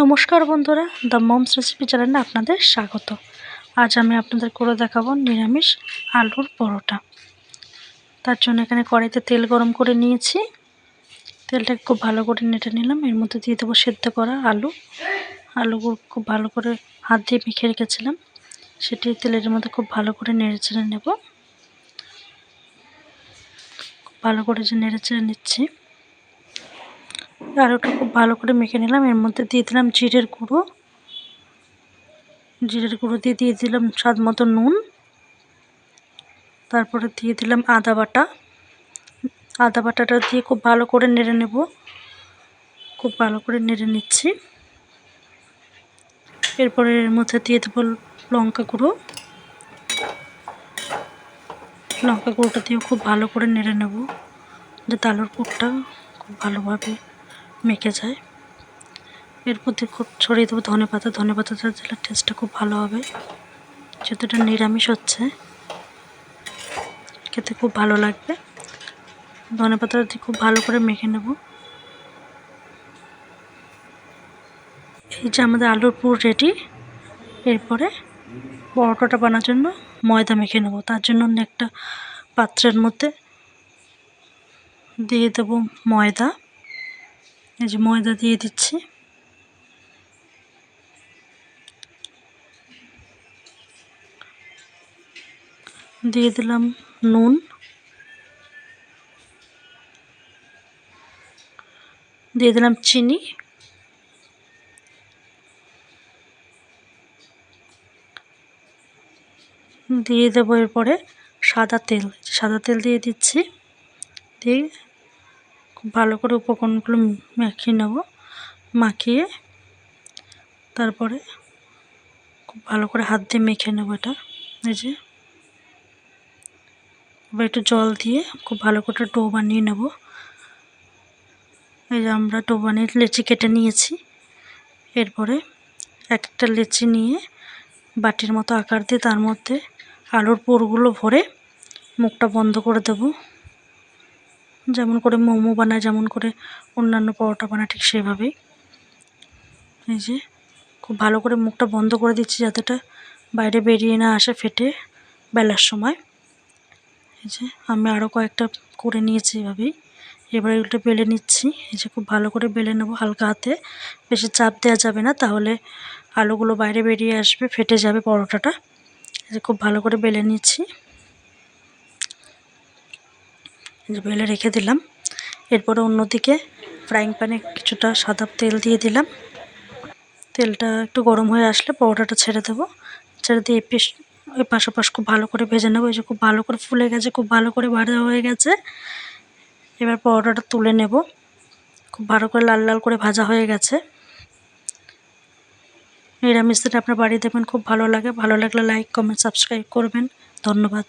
নমস্কার বন্ধুরা the moms recipe চ্যানেলে আপনাদের স্বাগত। আজ আমি আপনাদের করে দেখাবো নিরামিষ আলুর পরোটা। তার জন্য এখানে কড়াইতে তেল গরম করে নিয়েছি। তেলটা খুব ভালো করে নেটে নিলাম। এর মধ্যে দিয়ে দেবো সেদ্ধ করা আলু। আলুগুলো খুব ভালো করে হাত দিয়ে মেখে রেখেছিলাম। সেটি তেলের মধ্যে খুব ভালো করে নেড়ে চেড়ে নেব। ভালো করে যে নেড়ে চেড়ে নিচ্ছি। আলুটা খুব ভালো করে মেখে নিলাম। এর মধ্যে দিয়ে দিলাম জিরের গুঁড়ো। জিরের গুঁড়ো দিয়ে দিয়ে দিলাম স্বাদ মতো নুন। তারপরে দিয়ে দিলাম আদা বাটা। আদা বাটাটা দিয়ে খুব ভালো করে নেড়ে নেব। খুব ভালো করে নেড়ে নিচ্ছি। এরপরে এর মধ্যে দিয়ে দেবো লঙ্কা গুঁড়ো। লঙ্কা গুঁড়োটা দিয়ে খুব ভালো করে নেড়ে নেব। যাতে আলুর পুরটা খুব ভালোভাবে মেখে যায়। এর মধ্যে খুব ছড়িয়ে দেবো ধনে পাতা। ধনে পাতাটা দিলে টেস্টটা খুব ভালো হবে। যেহেতু এটা নিরামিষ হচ্ছে, খেতে খুব ভালো লাগবে। ধনে পাতাটা দিয়ে খুব ভালো করে মেখে নেব। এই যে আমাদের আলুর পুর রেডি এরপরে পরোটাটা বানার জন্য ময়দা মেখে নেব। তার জন্য একটা পাত্রের মধ্যে দিয়ে দেবো ময়দা। এই যে ময়দা দিয়ে দিচ্ছি। দিয়ে দিলাম নুন। দিয়ে দিলাম চিনি। দিয়ে দেবো এরপরে সাদা তেল। সাদা তেল দিয়ে দিচ্ছি। দিয়ে ভালো করে উপকরণগুলো মাখিয়ে নেব, মাখিয়ে তারপরে খুব ভালো করে হাত দিয়ে মেখে নেব এটা, এই যে। একটু জল দিয়ে খুব ভালো করে ডো বানিয়ে নেব। এই যে আমরা ডো বানিয়ে লেচি কেটে নিয়েছি। এরপরে এক একটা লেচি নিয়ে বাটির মতো আকার দিয়ে তার মধ্যে আলুর পুরগুলো ভরে মুখটা বন্ধ করে দেবো। যেমন করে মোমো বানায়, যেমন করে অন্যান্য পরোটা বানায়, ঠিক সেভাবেই। এই যে, খুব ভালো করে মুখটা বন্ধ করে দিচ্ছি যাতেটা বাইরে বেরিয়ে না আসে ফেটে বেলার সময়। এই যে, আমি আরও কয়েকটা করে নিয়েছি এভাবেই। এবার এগুলো বেলে নিচ্ছি। এই যে, খুব ভালো করে বেলে নেব হালকা হাতে। বেশি চাপ দেওয়া যাবে না, তাহলে আলুগুলো বাইরে বেরিয়ে আসবে, ফেটে যাবে পরোটাটা। এই যে, খুব ভালো করে বেলে নিচ্ছি যে বেলে রেখে দিলাম। এরপরে অন্যদিকে ফ্রাইং প্যানে কিছুটা সাদা তেল দিয়ে দিলাম। তেলটা একটু গরম হয়ে আসলে পরোটাটা ছেড়ে দেবো। ছেড়ে দিয়ে এপিস এপাশ ওপাশ খুব ভালো করে ভেজে নেব। এই যে খুব ভালো করে ফুলে গেছে, খুব ভালো করে ভাজা হয়ে গেছে। এবার পরোটাটা তুলে নেব। খুব ভালো করে লাল লাল করে ভাজা হয়ে গেছে। নিরামিষ দিনে আপনার বাড়ি দেবেন খুব ভালো লাগে। ভালো লাগলে লাইক কমেন্ট সাবস্ক্রাইব করবেন। ধন্যবাদ।